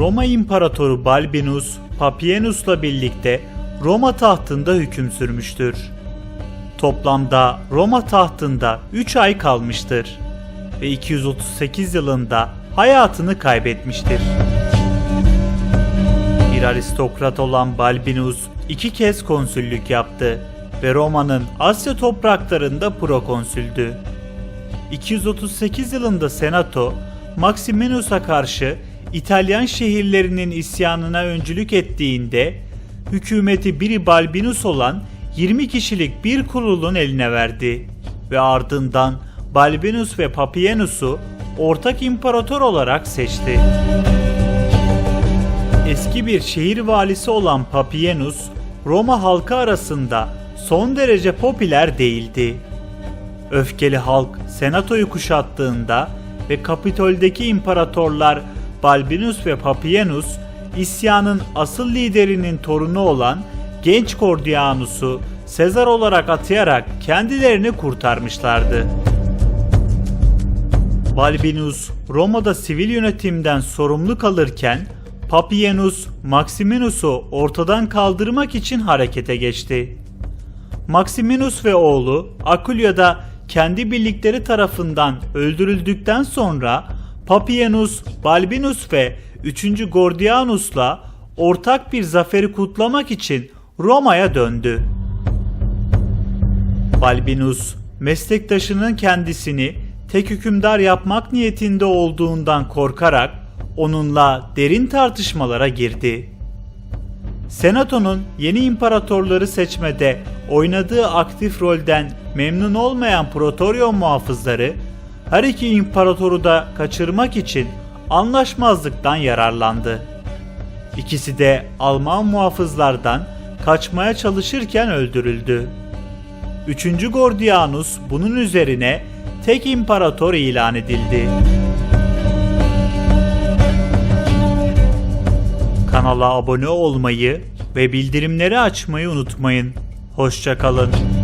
Roma İmparatoru Balbinus, Papienus'la birlikte Roma tahtında hüküm sürmüştür. Toplamda Roma tahtında 3 ay kalmıştır ve 238 yılında hayatını kaybetmiştir. Bir aristokrat olan Balbinus iki kez konsüllük yaptı ve Roma'nın Asya topraklarında prokonsüldü. 238 yılında Senato, Maximinus'a karşı İtalyan şehirlerinin isyanına öncülük ettiğinde hükümeti biri Balbinus olan 20 kişilik bir kurulun eline verdi ve ardından Balbinus ve Papienus'u ortak imparator olarak seçti. Eski bir şehir valisi olan Papienus, Roma halkı arasında son derece popüler değildi. Öfkeli halk senatoyu kuşattığında ve Kapitol'deki imparatorlar Balbinus ve Papienus isyanın asıl liderinin torunu olan genç Cordianus'u Sezar olarak atayarak kendilerini kurtarmışlardı. Balbinus Roma'da sivil yönetimden sorumlu kalırken Papienus Maximinus'u ortadan kaldırmak için harekete geçti. Maximinus ve oğlu Akulya da kendi birlikleri tarafından öldürüldükten sonra Papienus, Balbinus ve 3. Gordianus'la ortak bir zaferi kutlamak için Roma'ya döndü. Balbinus, meslektaşının kendisini tek hükümdar yapmak niyetinde olduğundan korkarak onunla derin tartışmalara girdi. Senato'nun yeni imparatorları seçmede oynadığı aktif rolden memnun olmayan Praetorian muhafızları her iki imparatoru da kaçırmak için anlaşmazlıktan yararlandı. İkisi de Alman muhafızlardan kaçmaya çalışırken öldürüldü. Üçüncü Gordianus bunun üzerine tek imparator ilan edildi. Kanala abone olmayı ve bildirimleri açmayı unutmayın. Hoşçakalın.